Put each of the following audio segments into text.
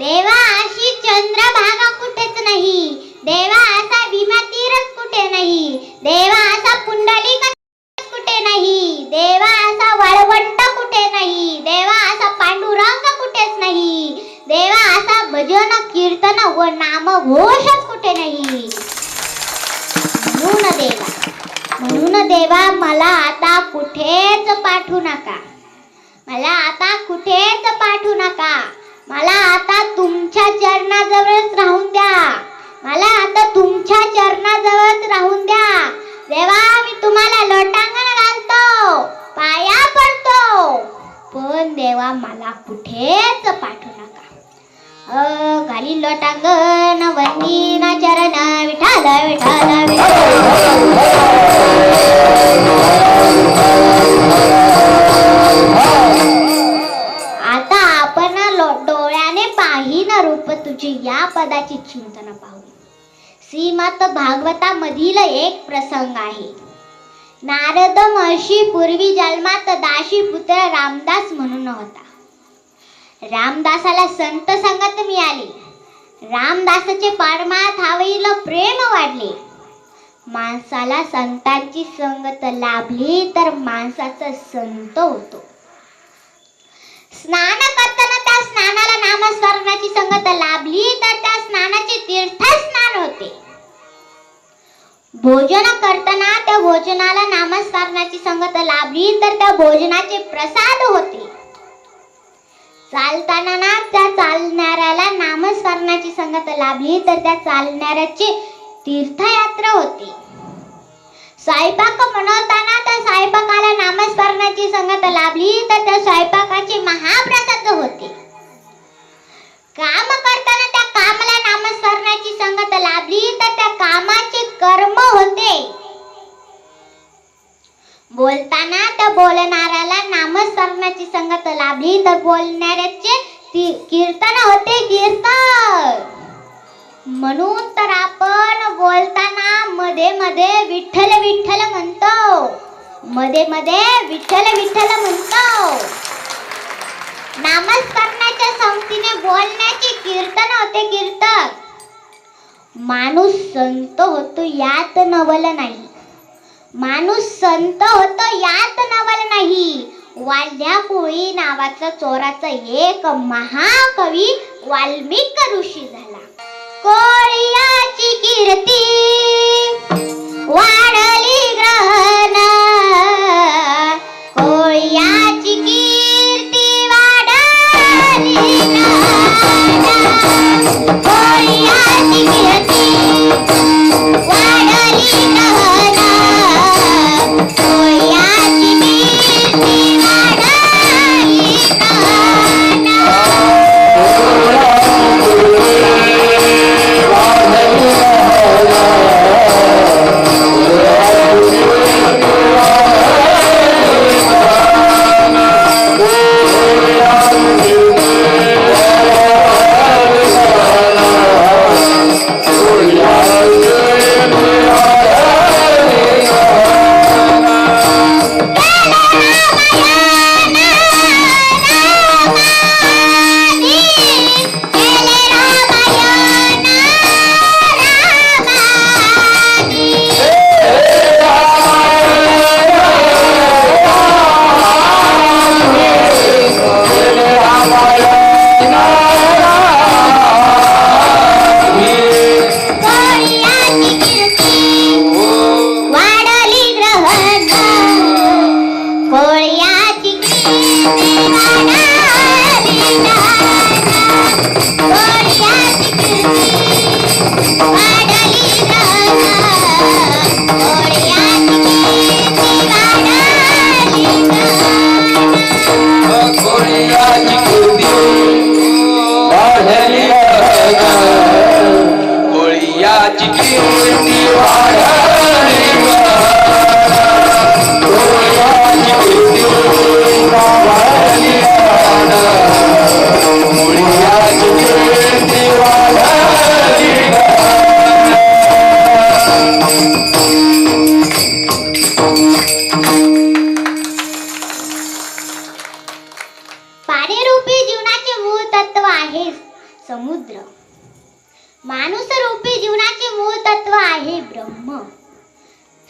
देवा अशी चंद्रभागा कुठेच नाही. देवा असा भीमा तीरच कुठे नाही. देवा असा पुंडलिक कुठे नाही. देवा असा वाळवंट कुठे नाही. देवा असा पांडुरंग कुठेच नाही. देवा असा भजन कीर्तन व नाम घोषच कुठे नाही. म्हणून देवा म्हणून देवा मला आता कुठेच पाठवू नका. मला आता कुठेच पाठवू नका. मला आता तुमच्या चरणाजवळच राहून द्या. मला आता तुमच्या चरणाजवळच राहून द्या. देवा मी तुम्हाला लोटांगण घालतो. पाया पडतो. पण देवा मला कुठेच पाठवू नका. अ घाली लोटांगण वंदीना चरण विठाल विठाल विठाल या पदाची चिंतन पाहू श्रीमत भागवतामधील एक प्रसंग आहे. नारद महर्षी पूर्वी जन्मात दाशी पुत्र रामदास म्हणून होता. रामदासाला संत संगत मिळाली. रामदासाचे परमार्थावरील प्रेम वाढले. माणसाला संतांची संगत लाभली तर माणसाचा संत होतो. स्नान करताना त्या स्नानाला नामस्मरणाची संगत लाभली तर त्या स्नानाचे तीर्थ स्नान होते. भोजन करताना त्या भोजनाला नामस्मरणाची संगत लाभली तर त्या भोजनाचे प्रसाद होते. चालताना ना त्या चालणाऱ्याला नामस्मरणाची संगत लाभली तर त्या चालणाऱ्याची तीर्थयात्रा होते. स्वयंपाक बनवताना त्या स्वयंपाकाला नामस्मरणाची संगत लाभली तर त्या स्वयंपाकाचे महाप्रसाद होते. काम करताना त्या कामाला नामस्मरणाची संगत लाभली तर त्या कामाचे कर्म होते. बोलताना त्या बोलणाऱ्याला नामस्मरणाची संगत लाभली तर बोलणाऱ्याचे कीर्तन होते कीर्तन. म्हणून तर आपण बोलताना मध्ये मध्ये विठ्ठल विठ्ठल म्हणतो. मध्ये मध्ये विठ्ठल विठ्ठल म्हणतो. नामस्मरणाच्या संगतीने बोलण्याचे कीर्तन होते कीर्तन. माणूस संत होतो यात नवल नाही. माणूस संत होतो यात नवल नाही. वाल्या कोळी नावाचा चोराचा एक महाकवी वाल्मिक ऋषी झाला. कोळियाची कीर्ती वाढली ग्रह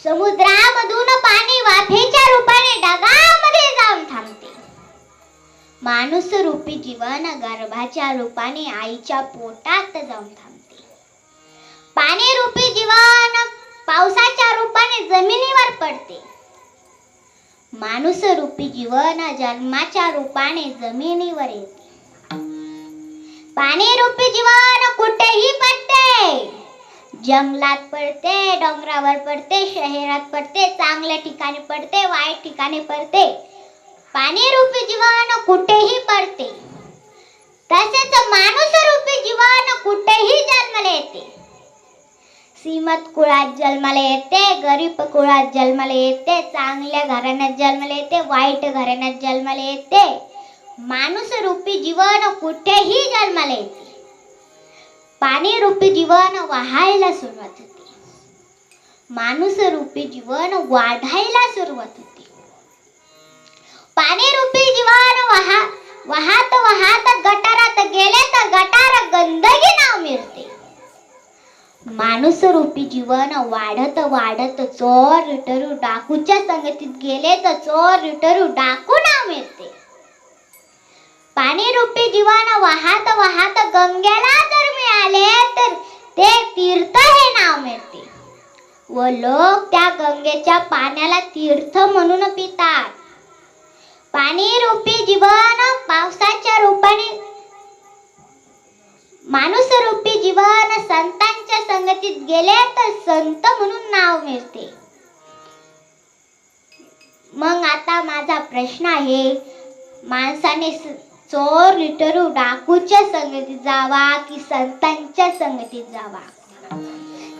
समुद्रामधून पाणी वाफेच्या रूपाने ढगामध्ये जाऊन थांबते. माणूस रूपी जीवन गर्भाच्या रूपाने आईच्या पोटात जाऊन थांबते. पाणी रूपी जीवन पावसाच्या रूपाने जमिनीवर पडते. माणूस रूपी जीवन जन्माच्या रूपाने जमिनीवर येते. पाणी रूपी जीवन कुठेही जंगलात पडते डोंगरावर पडते शहरात पडते चांगल्या ठिकाणी पडते वाईट ठिकाणी पडते. पाणी रूपी जीवन कुठेही पडते. तसेच माणूस रूपी जीवन कुठेही जन्माला येते. श्रीमत कुळात जन्माला येते गरीब कुळात जन्माला येते चांगल्या घराण्यात जन्माला येते वाईट घराण्यात जन्माला येते. माणूस रूपी जीवन कुठेही जन्माला येते पाणी रूपी जीवन वाहायला सुरुवात होते. माणूस रूपी जीवन वाढायला सुरुवात होते. पाणी रूपी जीवन वाहा वाहत वाहत गटारात गेले तर गटार गंदगी नाव मिळते. माणूस रूपी जीवन वाढत वाढत चोर रिटरू डाकूच्या संगतीत गेले तर चोर रिटरू डाकू नाव मिळते. पाणी रूपी जीवन वाहत वाहत गंगेला आले तर ते तीर्थ हे नाव मिळते. व लोक त्या गंगेच्या पाण्याला तीर्थ म्हणून पितात. पाणी रूपी जीवन पावसाच्या रूपाने माणूस रूपी जीवन संतांच्या संगतीत गेले तर संत म्हणून नाव मिळते. मग आता माझा प्रश्न आहे माणसाने चोर लिटरू डाकूच्या संगतीत जावा की संतांच्या संगतीत जावा?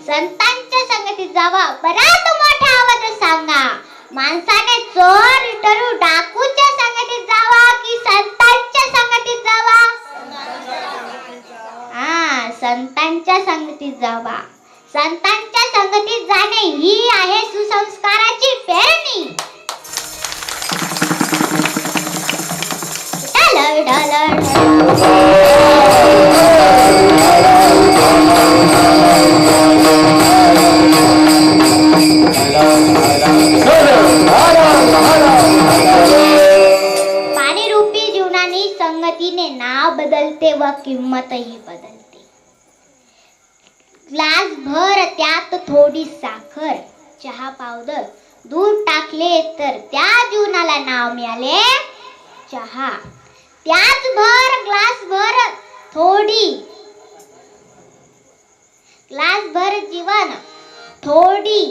संतांच्या संगतीत जावा बराच मोठ्या आवाजात सांगा. माणसाने चोर लिटरू डाकूच्या संगतीत जावा की संतांच्या संगतीत जावा? हा संतांच्या संगतीत जावा. संतांच्या संगतीत जाणे ही आहे सुसंस्काराची पेरणी. विठाल, जीवनानी संगतीने नाव बदलते व किंमतही बदलते. ग्लास भर त्यात थोडी साखर चहा पावडर दूध टाकले तर त्या जीवनाला नाव मिळाले चहा. त्याच भर ग्लास भर थोडी. ग्लास भर जीवन थोडी.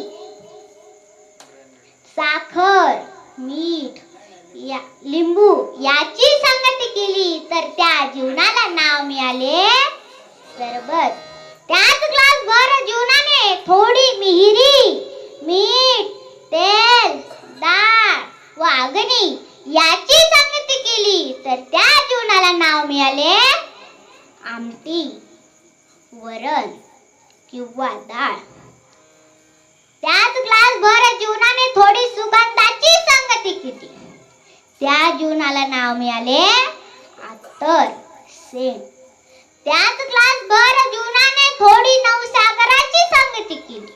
साखर मीठ या लिंबू याची संगती केली तर त्या जीवनाला नाव मिळाले सरबत. त्याच ग्लास भर जीवनाने थोडी मिहिरी मीठ तेल डाळ व अग्नी याची संगती केली. तर त्या जीवनाला नाव मिळाले आमटी वरण किंवा डाळ. त्याच ग्लास भर जीवनाने थोडी सुगंधाची संगती केली. त्या जीवनाला नाव मिळाले आतर सेंट त्याच ग्लास भर जीवनाने थोडी नवसागराची संगती केली.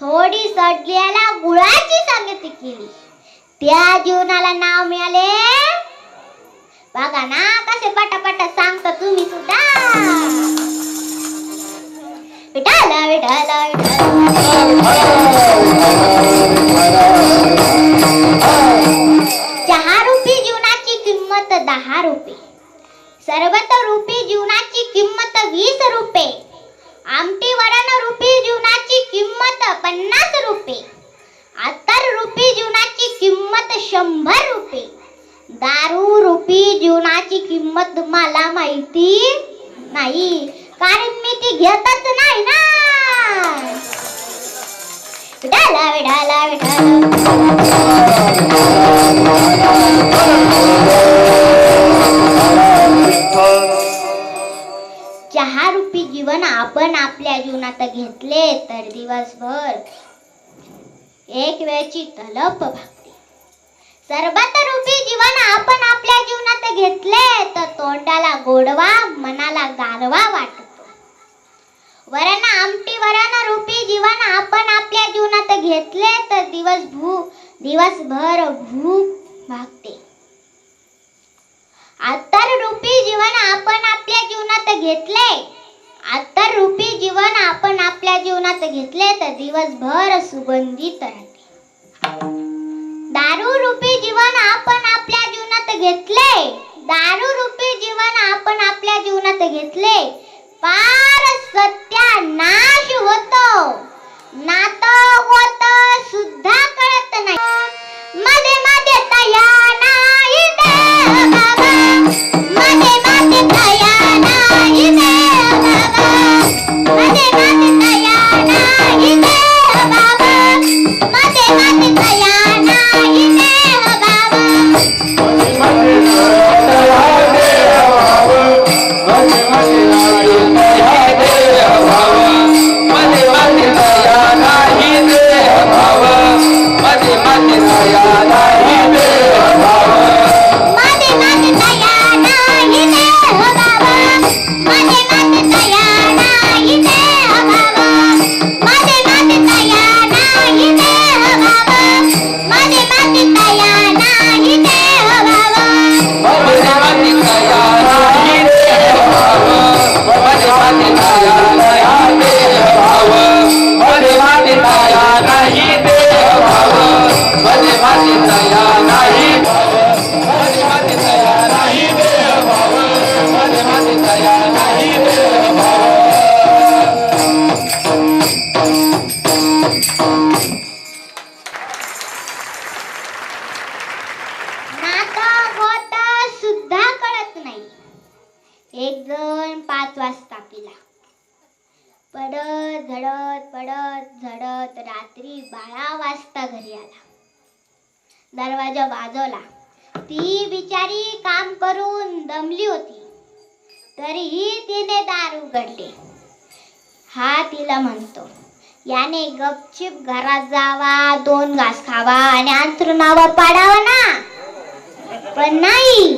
थोडी सडलेल्या गुळाची संगती केली. त्या जीवनाला नाव मिळाले. बघा ना कसे पटापट सांगता तुम्ही सुद्धा. विठाला विठाला विठाला चहा रूपी जीवनाची किंमत दहा रुपये सरबत रुपी जीवनाची किंमत वीस रुपये आमटी वरण रुपी जीवनाची किंमत पन्नास रुपये आता शंभर रुपये. दारू रुपी जीवनाची किंमत मला माहिती नाही. कारण मी ती घेतच नाही ना. विठाला विठाला विठाला. चहा रूपी जीवन आपण आपल्या जीवनात घेतले तर दिवसभर एक वेळची तलप भाग सरबत रूपी जीवन आपण आपल्या जीवनात घेतले तर तोंडाला गोडवा मनाला गारवा वाटतो. वरण आमटी वरण रूपी जीवन आपण आपल्या जीवनात घेतले तर दिवस भू दिवसभर भूक भागते. अत्तर रूपी जीवन आपण आपल्या जीवनात घेतले अत्तर रूपी जीवन आपण आपल्या जीवनात घेतले तर दिवसभर सुगंधित राहते. दारू रूपी जीवन आपण आपल्या जीवनात घेतले दारू रूपी जीवन आपण आपल्या जीवनात घेतले पार सत्यानाश होतो. नात होत सुद्धा कळत नाही. मध्ये मध्ये तया नाही मध्ये मध्ये तया नाही पडत झडत पडत झडत. रात्री बारा वाजता घरी आला. दरवाजा वाजवला ती बिचारी काम करून दमली होती. तरीही तिने दार उघडले. हा तिला म्हणतो याने गपचिप घरात जावा दोन घास खावा आणि अंथरुणावर पाडावा ना. पण नाही.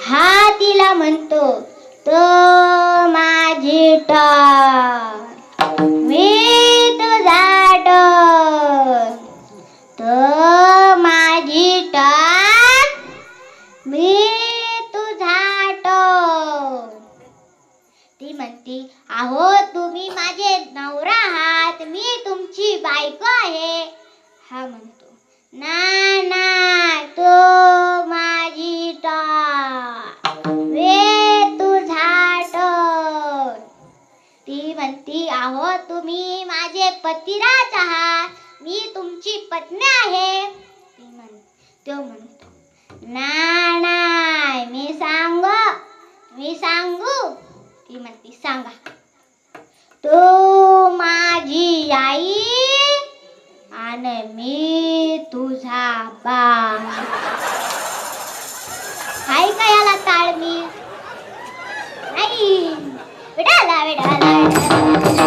हा तिला म्हणतो तो माझी टाळ मी तुझा डोल तो माझी टाळ मी तुझा टोल ती म्हणती आहो तुम्ही माझे नवरा आहात. मी तुमची बायको आहे. हा म्हणतो. ना पतिराज आहात. मी तुमची पत्नी आहे. ती म्हण तो म्हणतो ना नाय मी सांग मी सांगू. ती म्हणती सांगा. तो माझी आई आणि मी तुझा बा हाय का याला ताळमी नाही. विडाला विडाला Hallelujah.